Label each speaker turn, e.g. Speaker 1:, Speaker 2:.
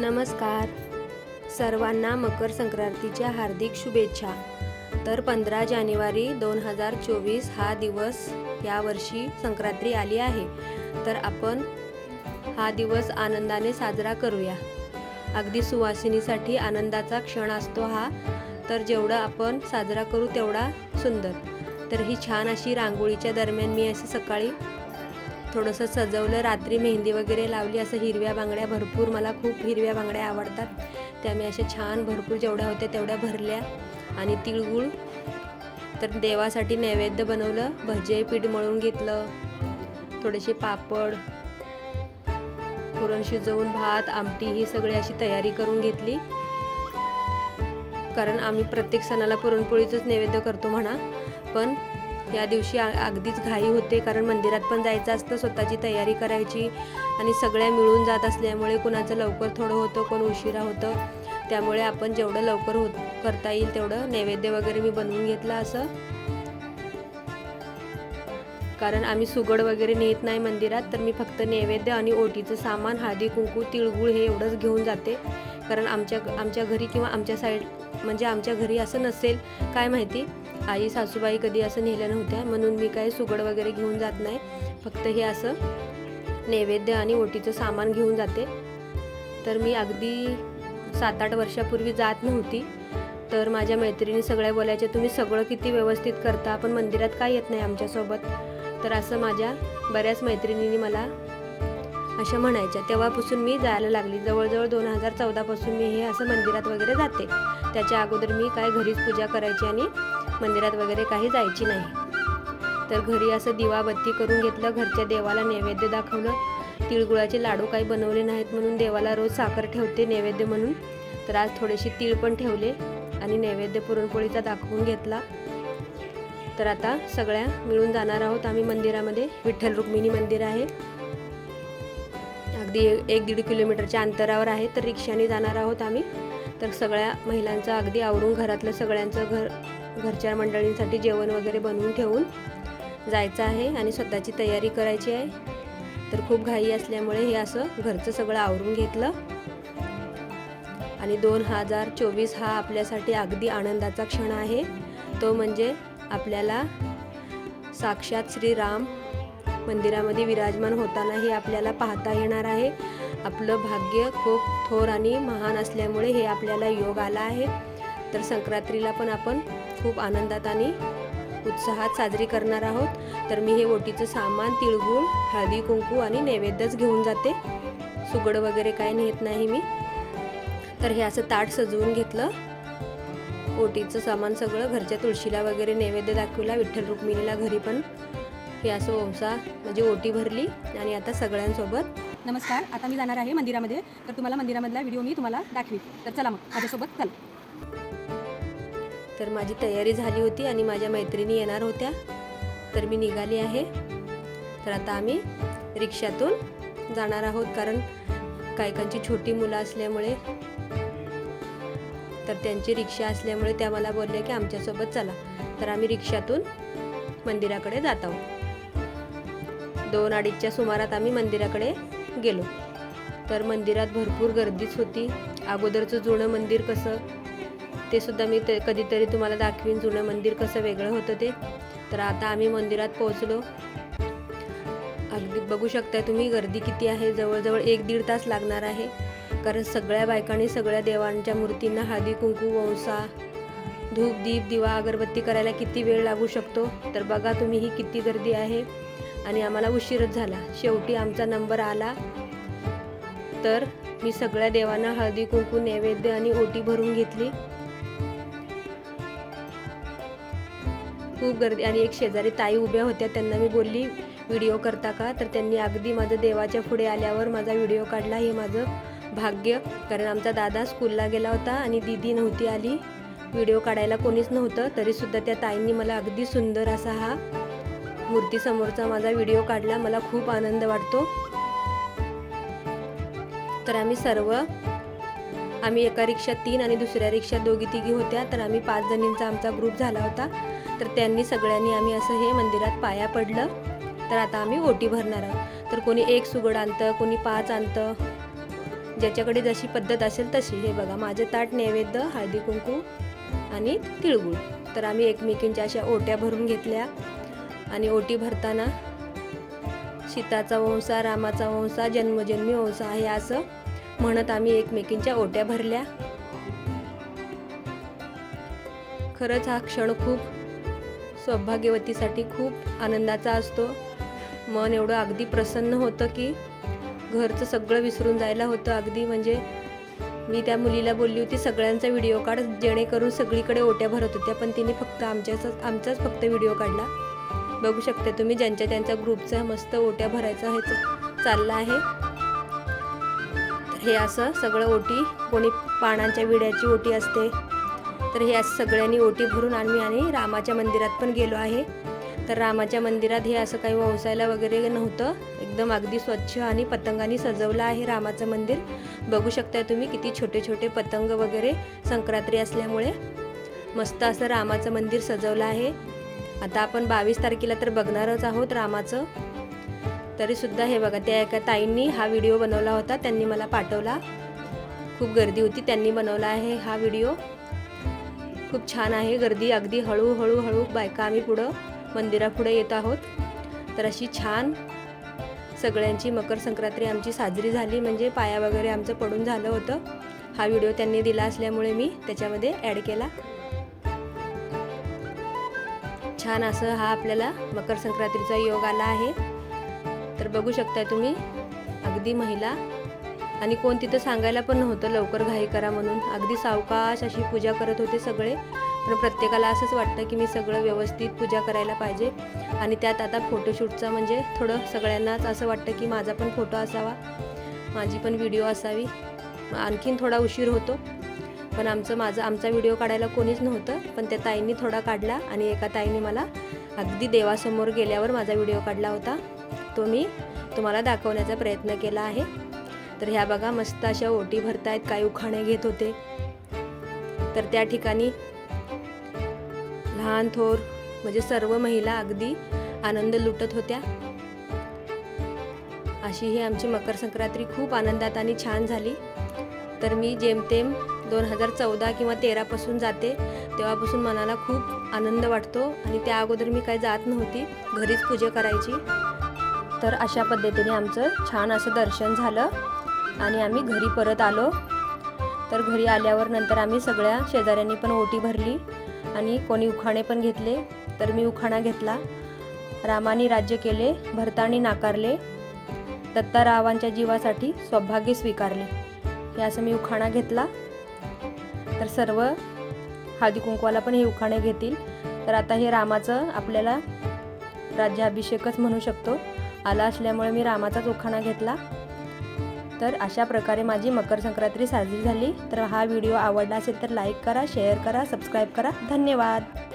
Speaker 1: नमस्कार. सर्वांना मकर संक्रांतीच्या हार्दिक शुभेच्छा. तर पंधरा जानेवारी दोन हजार चोवीस हा दिवस यावर्षी संक्रांती आली आहे. तर आपण हा दिवस आनंदाने साजरा करूया. अगदी सुवासिनीसाठी आनंदाचा क्षण असतो हा. तर जेवढं आपण साजरा करू तेवढा सुंदर. तर ही छान अशी रांगोळीच्या दरम्यान मी अशी सकाळी थोडंसं सजवलं रात्री मेहंदी वगैरे लावली असं हिरव्या बांगड्या भरपूर मला खूप हिरव्या बांगड्या आवडतात. त्या मी अशा छान भरपूर जेवढ्या होत्या तेवढ्या भरल्या. आणि तिळगुळ तर देवासाठी नैवेद्य बनवलं भजे पीठ मळून घेतलं थोडेसे पापड पुरण शिजवून भात आमटी ही सगळी अशी तयारी करून घेतली. कारण आम्ही प्रत्येक सणाला पुरणपोळीचंच नैवेद्य करतो म्हणा. पण या दिवशी अगदीच घाई होते कारण मंदिरात पण जायचं असतं स्वतःची तयारी करायची आणि सगळ्या मिळून जात असल्यामुळे कुणाचं लवकर थोडं होतं कोण उशिरा होतं. त्यामुळे आपण जेवढं लवकर होत करता येईल तेवढं नैवेद्य वगैरे मी बनवून घेतलं असं. कारण आम्ही सुगड वगैरे नेत नाही मंदिरात तर मी फक्त नैवेद्य आणि ओटीचं सामान हळदी कुंकू तिळगुळ हे एवढंच घेऊन जाते. कारण आमच्या आमच्या घरी किंवा आमच्या साईड म्हणजे आमच्या घरी असं नसेल काय माहिती? आई सासूबाई कधी असं नेल्या नव्हत्या म्हणून मी काही सुगड वगैरे घेऊन जात नाही. फक्त हे असं नैवेद्य आणि ओटीचं सामान घेऊन जाते. तर मी अगदी सात आठ वर्षापूर्वी जात नव्हती. तर माझ्या मैत्रिणी सगळ्या बोलायच्या तुम्ही सगळं किती व्यवस्थित करता? पण मंदिरात काय येत नाही आमच्यासोबत? तर असं माझ्या बऱ्याच मैत्रिणींनी मला अशा म्हणायच्या. तेव्हापासून मी जायला लागली. जवळजवळ दोन हजार चौदापासून मी हे असं मंदिरात वगैरे जाते. त्याच्या अगोदर मी काय घरीच पूजा करायची आणि मंदिरात वगैरे काही जायची नाही. तर घरी असं दिवाबत्ती करून घेतलं. घरच्या देवाला नैवेद्य दाखवलं. तिळगुळाचे लाडू काही बनवले नाहीत म्हणून देवाला रोज साखर ठेवते नैवेद्य म्हणून. तर आज थोडेसे तीळ पण ठेवले आणि नैवेद्य पुरणपोळीचा दाखवून घेतला. तर आता सगळ्या मिळून जाणार आहोत. आम्ही मंदिरामध्ये विठ्ठल रुक्मिणी मंदिर आहे. अगदी एक दीड किलोमीटरच्या अंतरावर आहे तर रिक्षाने जाणार आहोत आम्ही. तर सगळ्या महिलांचं अगदी आवरून घरातलं सगळ्यांचं घर घरच्या मंडळींसाठी जेवण वगैरे बनवून ठेवून जायचं आहे आणि स्वतःची तयारी करायची आहे. तर खूप घाई असल्यामुळे हे असं घरचं सगळं आवरून घेतलं. आणि दोन हजार चोवीस हा आपल्यासाठी अगदी आनंदाचा क्षण आहे. तो म्हणजे आपल्याला साक्षात श्रीराम मंदिरामध्ये विराजमान होताना हे आपल्याला पाहता येणार आहे. आपलं भाग्य खूप थोर आणि महान असल्यामुळे हे आपल्याला योग आला आहे. तर संक्रांतीला पण आपण खूप आनंदात आणि उत्साहात साजरी करणार आहोत. तर मी हे ओटीचं सामान तिळगुळ हळदी कुंकू आणि नैवेद्यच घेऊन जाते. सुगड वगैरे काय नेत नाही मी. तर हे असं ताट सजवून घेतलं. ओटीचं सामान सगळं घरच्या तुळशीला वगैरे नैवेद्य दाखवला. विठ्ठल रुक्मिणीला घरी पण हे असं ओंसा म्हणजे ओटी भरली आणि आता सगळ्यांसोबत
Speaker 2: नमस्कार आता मी जाणार आहे मंदिरामध्ये. तर तुम्हाला मंदिरामधला व्हिडिओ मी तुम्हाला दाखवी तर चला मग माझ्यासोबत चल.
Speaker 1: तर माझी तयारी झाली होती आणि माझ्या मैत्रिणी येणार होत्या. तर मी निघाली आहे. तर आता आम्ही रिक्षातून जाणार आहोत कारण कायकांची छोटी मुलं असल्यामुळे. तर त्यांची रिक्षा असल्यामुळे त्या मला बोलल्या की आमच्यासोबत चला. तर आम्ही रिक्षातून मंदिराकडे जात आहोत. दोन अडीचच्या सुमारात आम्ही मंदिराकडे गेलो. तर मंदिरात भरपूर गर्दीच होती. अगोदरचं जुनं मंदिर कसं ते सुद्धा मी ते कधीतरी तुम्हाला दाखवीन जुनं मंदिर कसं वेगळं होतं ते. तर आता आम्ही मंदिरात पोहोचलो. अगदी बघू शकताय तुम्ही गर्दी किती आहे. जवळजवळ एक दीड तास लागणार आहे. कारण सगळ्या बायकांनी सगळ्या देवांच्या मूर्तींना हळदी कुंकू वंसा धूप दीप दिवा अगरबत्ती करायला किती वेळ लागू शकतो? तर बघा तुम्ही ही किती गर्दी आहे. आणि आम्हाला उशीरच झाला. शेवटी आमचा नंबर आला. तर मी सगळ्या देवांना हळदी कुंकू नैवेद्य आणि ओटी भरून घेतली. खूप गर्दी आणि एक शेजारी ताई उभ्या होत्या. त्यांना मी बोलली व्हिडिओ करता का? तर त्यांनी अगदी माझं देवाच्या पुढे आल्यावर माझा व्हिडिओ काढला. हे माझं भाग्य कारण आमचा दादा स्कूलला गेला होता आणि दीदी नव्हती आली. व्हिडिओ काढायला कोणीच नव्हतं. तरीसुद्धा त्या ताईंनी मला अगदी सुंदर असा हा मूर्तीसमोरचा माझा व्हिडिओ काढला मला खूप आनंद वाटतो. तर आम्ही सर्व आम्ही एका रिक्षात तीन आणि दुसऱ्या रिक्षात दोघी तिघी होत्या तर आम्ही पाच जणींचा आमचा ग्रुप झाला होता. तर त्यांनी सगळ्यांनी आम्ही असं हे मंदिरात पाया पडलं. तर आता आम्ही ओटी भरणार आहोत. तर कोणी एक सुगड आणतं कोणी पाच आणतं. ज्याच्याकडे जशी पद्धत असेल तशी. हे बघा माझे ताट नैवेद्य हळदी कुंकू आणि तिळगुळ. तर आम्ही एकमेकींच्या अशा ओट्या भरून घेतल्या. आणि ओटी भरताना सीताचा वंसा रामाचा वंसा जन्मजन्मी वंसा आहे असं म्हणत आम्ही एकमेकींच्या ओट्या भरल्या. खरंच हा क्षण खूप सौभाग्यवतीसाठी खूप आनंदाचा असतो. मन एवढं अगदी प्रसन्न होतं की घरचं सगळं विसरून जायला होतं अगदी. म्हणजे मी त्या मुलीला बोलली होती सगळ्यांचा व्हिडिओ काढ जेणेकरून सगळीकडे ओट्या भरत होत्या. पण तिने फक्त आमच्याच आमचाच फक्त व्हिडिओ काढला. बघू शकता तुम्ही ज्यांच्या त्यांच्या ग्रुपचा मस्त ओट्या भरायचा हे च- चाललं आहे. तर हे असं सगळं ओटी कोणी पानांच्या विड्याची ओटी असते. तर हे असं सगळ्यांनी ओटी भरून आम्ही आणि रामाच्या मंदिरात पण गेलो आहे. तर रामाच्या मंदिरात हे असं काही वंसायला वगैरे नव्हतं. एकदम अगदी स्वच्छ आणि पतंगाने सजवलं आहे रामाचं मंदिर. बघू शकता तुम्ही किती छोटे छोटे पतंग वगैरे संक्रांती असल्यामुळे. मस्त असं रामाचं मंदिर सजवलं आहे. आता आपण बावीस तारखेला तर बघणारच आहोत रामाचं. तरीसुद्धा हे बघा त्या एका ताईंनी हा व्हिडिओ बनवला होता त्यांनी मला पाठवला. खूप गर्दी होती त्यांनी बनवला आहे हा व्हिडिओ. खूप छान आहे गर्दी अगदी हळूहळू हळू बायका आम्ही पुढं मंदिरापुढे येत आहोत. तर अशी छान सगळ्यांची मकर संक्रांती आमची साजरी झाली म्हणजे पाया वगैरे आमचं पडून झालं होतं. हा व्हिडिओ त्यांनी दिला असल्यामुळे मी त्याच्यामध्ये ॲड केला. छान असं हा आपल्याला मकर संक्रांतीचा योग आला आहे. तर बघू शकता तुम्ही अगदी महिला. आणि कोण तिथं सांगायला पण नव्हतं लवकर घाई करा म्हणून. अगदी सावकाश अशी पूजा करत होते सगळे. पण प्रत्येकाला असंच वाटतं की मी सगळं व्यवस्थित पूजा करायला पाहिजे. आणि त्यात आता फोटोशूटचा म्हणजे थोडं सगळ्यांनाच असं वाटतं की माझा पण फोटो असावा. माझी पण व्हिडिओ असावी. आणखीन थोडा उशीर होतो. पण आमचं माझं आमचा व्हिडिओ काढायला कोणीच नव्हतं पण त्या ताईंनी थोडा काढला आणि एका ताईने मला अगदी देवासमोर गेल्यावर माझा व्हिडिओ काढला होता. तो मी तुम्हाला दाखवण्याचा प्रयत्न केला आहे. तर ह्या बघा मस्त अशा ओटी भरतायत काही उखाणे घेत होते. तर त्या ठिकाणी लहान थोर म्हणजे सर्व महिला अगदी आनंद लुटत होत्या. अशी ही आमची मकर संक्रांती खूप आनंदात आणि छान झाली. तर मी जेमतेम दोन हजार चौदा किंवा तेरापासून जाते तेव्हापासून मनाला खूप आनंद वाटतो आणि त्या अगोदर मी काही जात नव्हती घरीच पूजा करायची. तर अशा पद्धतीने आमचं छान असं दर्शन झालं आणि आम्ही घरी परत आलो. तर घरी आल्यावर नंतर आम्ही सगळ्या शेजाऱ्यांनी पण ओटी भरली आणि कोणी उखाणे पण घेतले तर मी उखाणा घेतला. रामाने राज्य केले भरतानी नाकारले दत्तारावांच्या जीवासाठी सौभाग्य स्वीकारले. हे असं मी उखाणा घेतला. तर सर्व हळदी कुंकवाला पण हे उखाणे घेतील. तर आता हे रामाचं आपल्याला राज्याभिषेकच म्हणू शकतो. आला असल्यामुळे मी रामाचाच उखाणा घेतला. तर अशा प्रकारे माझी मकर संक्रांती साजरी झाली. तर हा व्हिडिओ आवडला असेल तर लाईक करा शेअर करा सबस्क्राईब करा. धन्यवाद.